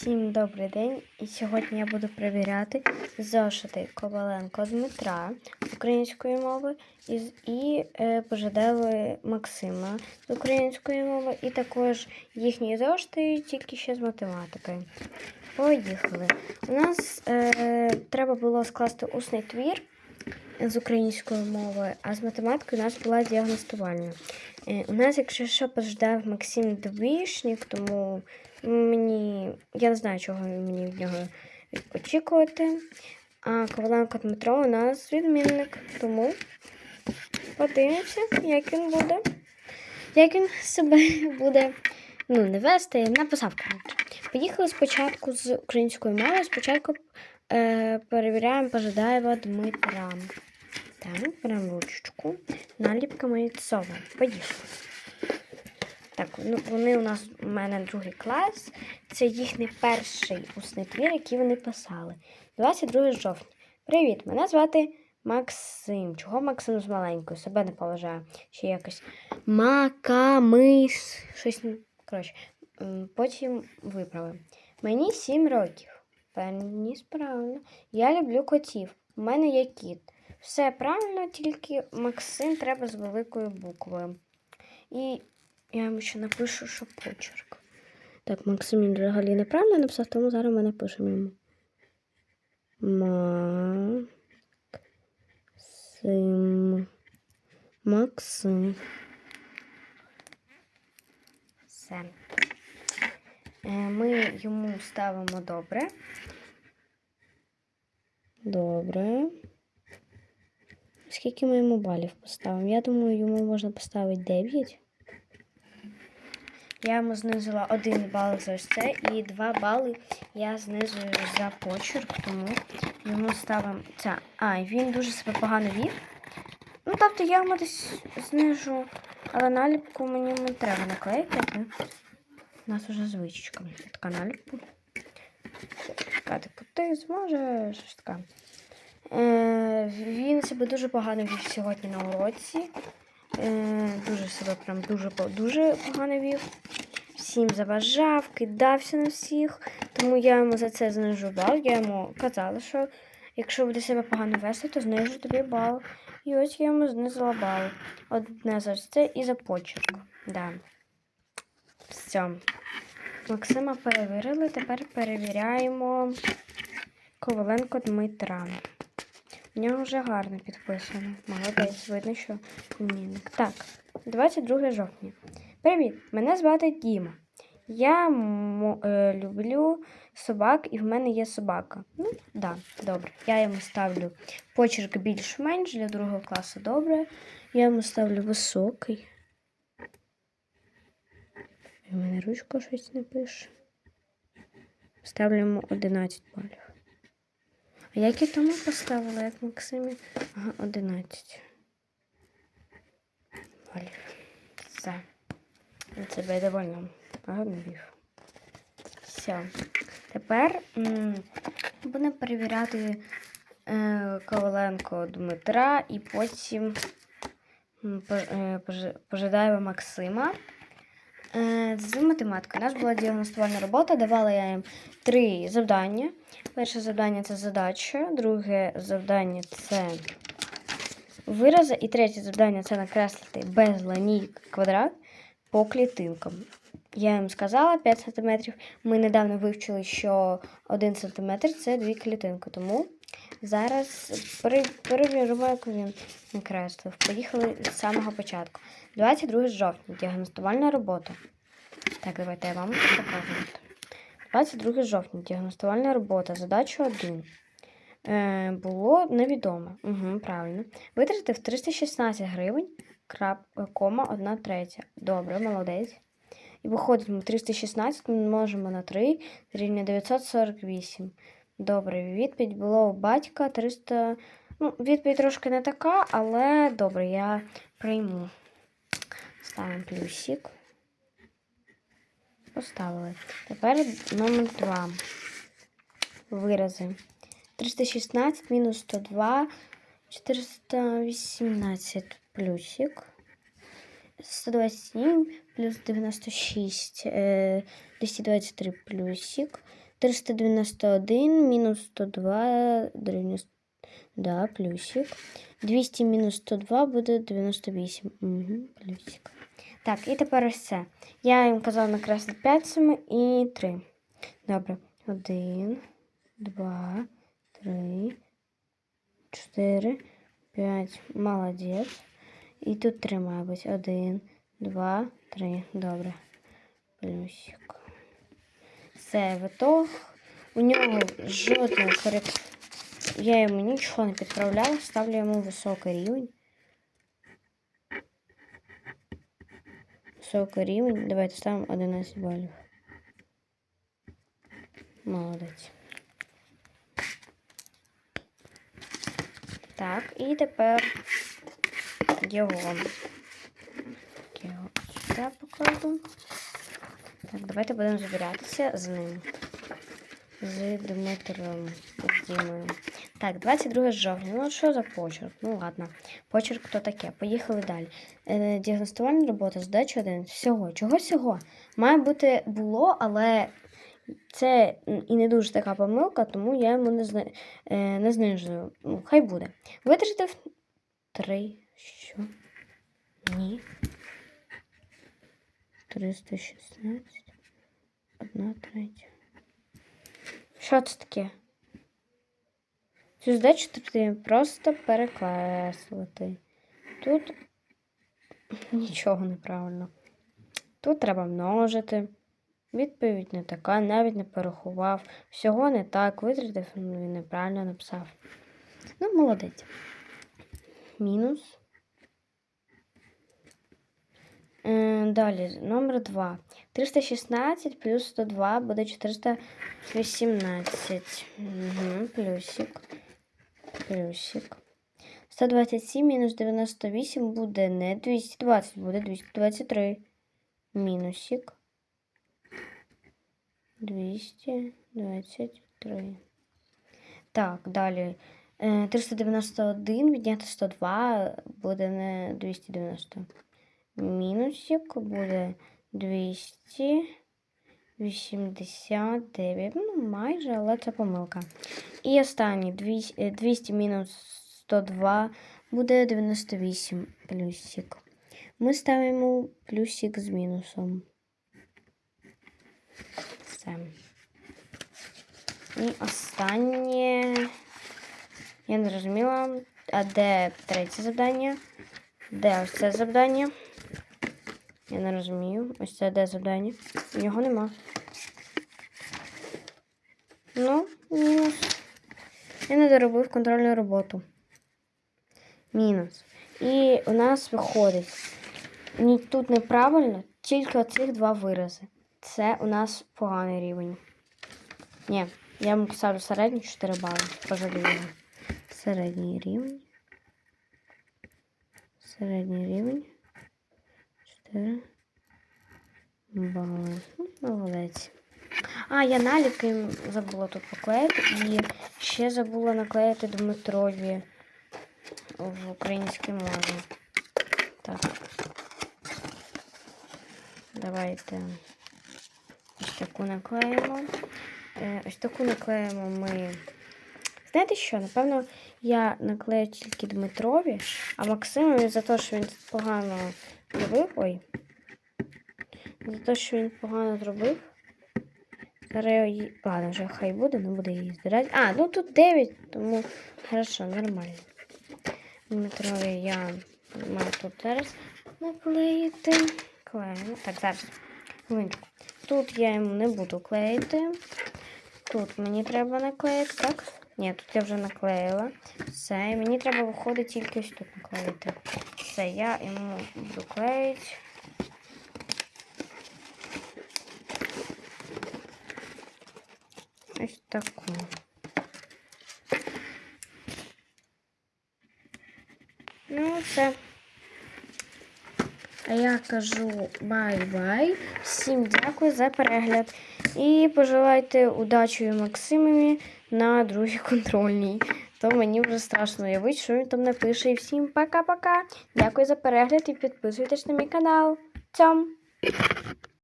Всім добрий день. І сьогодні я буду перевіряти зошити Коваленко Дмитра української мови і, і е, Пожадели Максима з української мови, і також їхні зошити, тільки ще з математики. Поїхали. У нас е, треба було скласти усний твір з української мови, а з математикою у нас була діагностувальна. Е, У нас, якщо що, пождав Максим Двішнік, тому мені я не знаю, чого мені від нього очікувати. А Коваленко Дмитро у нас відмінник, тому подивимося, як він буде. Як він себе буде ну, не вести, написав. Поїхали спочатку з української мови. Спочатку е, перевіряємо Пожидаєва Дмитра. Так, беремо ручечку. Наліпка Мальцова. Поїхали. Так, ну вони у нас у мене другий клас. Це їхній перший усний твір, який вони писали. 22 жовтня. Привіт! Мене звати Максим. Чого Максим з маленькою? Себе не поважаю. Ще якось Макамис. Щось коротше. Потім виправимо. Мені 7 років. Певні справно. Я люблю котів. У мене є кіт. Все правильно, тільки Максим треба з великою буквою. І я йому ще напишу, що почерк. Так, Максим взагалі неправильно написав, тому зараз ми напишемо йому. Максим. Максим. Все. Е, Ми йому ставимо добре. Добре. Скільки ми йому балів поставимо? Я думаю, йому можна поставити 9. Я йому знизила 1 бал за це і 2 бали я знизую за почерк, тому йому ставимо це. А, він дуже себе погано вів. Ну, тобто я йому десь знижу, але наліпку мені не треба наклеїти. У нас вже звичка. Така наліпка. Така, типу, ти зможеш. Е, він себе дуже погано вів сьогодні на уроці. Е, дуже себе прям дуже, дуже погано вів. Всім заважав, кидався на всіх. Тому я йому за це знижу бал. Я йому казала, що якщо буде себе погано вести, то знижу тобі бал. І ось я йому знизила бал. Одне за це і за почерк. Да. Все. Максима перевірили. Тепер перевіряємо Коваленко Дмитра. У нього вже гарно підписано. Молодець, видно, що відмінник. Так, 22 жовтня. Привіт! Мене звати Діма. Я е, люблю собак і в мене є собака. Ну, да, добре. Я йому ставлю почерк більш-менш для другого класу добре. Я йому ставлю високий. У мене ручка щось не пише. Ставлю йому 11 балів. А як я тому поставила, як Максимі? Ага, 11. Балів. Все. Від себе я довольна. Гарно вів. Все. Тепер будемо перевіряти е, Коваленко Дмитра і потім м, по- е, Максима. Е, З математики. У нас була діагностувальна робота, давала я їм три завдання. Перше завдання це задача, друге завдання це вирази, і третє завдання це накреслити безланій квадрат по клітинкам. Я їм сказала 5 см. Ми недавно вивчили, що 1 см це дві клітинки. Тому зараз пере- перевіримо, як він накреслив. Поїхали з самого початку. 22 жовтня. Діагностувальна робота. Так, давайте я вам покажу. 22 жовтня. Діагностувальна робота. Задача 1. Е, було невідомо. Угу, правильно. Витратив 316 гривень, крап, е, кома 1 третя. Добре, молодець. І виходить, 316 ми множимо на 3, рівня 948. Добре, відповідь було у батька 300. Ну, відповідь трошки не така, але добре, я прийму. Ставимо плюсик. Поставили. Тепер номер 2. Вирази. 316 мінус 102, 418 плюсик. 127 плюс 96, е, 223 плюсик. 391 мінус 102 дорівнює с- Да, плюсик. 200 мінус 102 буде 98. Угу, плюсик. Так, і тепер ось це. Я їм казала накреслити 5 семи і 3. Добре. 1, 2, 3, 4, 5. Молодець. І тут 3, мабуть. 1, 2, 3. Добре. Плюсик. Все, виток. У нього жодної корекції. Я йому нічого не підправляла, ставлю йому високий рівень. Високий рівень. Давайте ставимо 11 балів. Молодець. Так, і тепер його. Так, його сюди покладу. Так, давайте будемо збиратися з ним. З Дмитром з Дімою. Так, 22 жовтня. Ну, що за почерк? Ну ладно. Почерк то таке. Поїхали далі. Е, діагностувальна робота, задача 1. Всього. Чого всього? Має бути було, але це і не дуже така помилка, тому я йому не, зни... е, не знижую. Ну, хай буде. Витратив 3. Що? Ні. 316. Одна третя. Що це таке? Цю задачу потрібно просто перекреслити. Тут нічого неправильно. Тут треба множити. Відповідь не така, навіть не порахував. Всього не так, витратив, ну, він неправильно написав. Ну, молодець. Мінус. Е, Далі, номер 2. 316 плюс 102 буде 418. Угу, плюсик. Плюсик. 127 мінус 98 буде не 220, буде 223. Мінусик. 223. Так, далі. Е, 391 відняти 102 буде не 290. Мінусик буде 289. Ну, майже, але це помилка. І останній 200, е, 200 мінус 102 буде 98 плюсик. Ми ставимо плюсик з мінусом. Все. І останнє. Я не зрозуміла. А де третє завдання? Де ось це завдання? Я не розумію. Ось це де завдання? Його нема. Ну, мінус. Я не доробив контрольну роботу. Мінус. І у нас виходить. Ні, тут неправильно, тільки оцих два вирази. Це у нас поганий рівень. Ні, я йому поставлю середній 4 бали. Пожалію. Середній рівень. Середній рівень. 4 бали. Ну, Молодець. А, я наліпки забула тут поклеїти. І ще забула наклеїти Дмитрові в українській мові. Так. Давайте ось таку наклеїмо. Е, Ось таку наклеїмо ми. Знаєте що? Напевно, я наклею тільки Дмитрові, а Максимові за те, що він погано зробив. Ой. За те, що він погано зробив. Зараз її. Ладно, вже хай буде, не буде її збирати. А, ну тут 9, тому хорошо, нормально. Дмитрові я маю тут зараз наклеїти. Клеїмо. Так, зараз. Тут я йому не буду клеїти. Тут мені треба наклеїти, так? Ні, тут я вже наклеїла. Все, і мені треба виходить тільки ось тут наклеїти. Все, я йому буду клеїти. Ось таку. Ну, все. А я кажу бай-бай. Всім дякую за перегляд. І пожелайте удачі Максимові на другій контрольній. То мені вже страшно уявити, що він там напише. І всім пока-пока. Дякую за перегляд і підписуйтесь на мій канал. Цьом!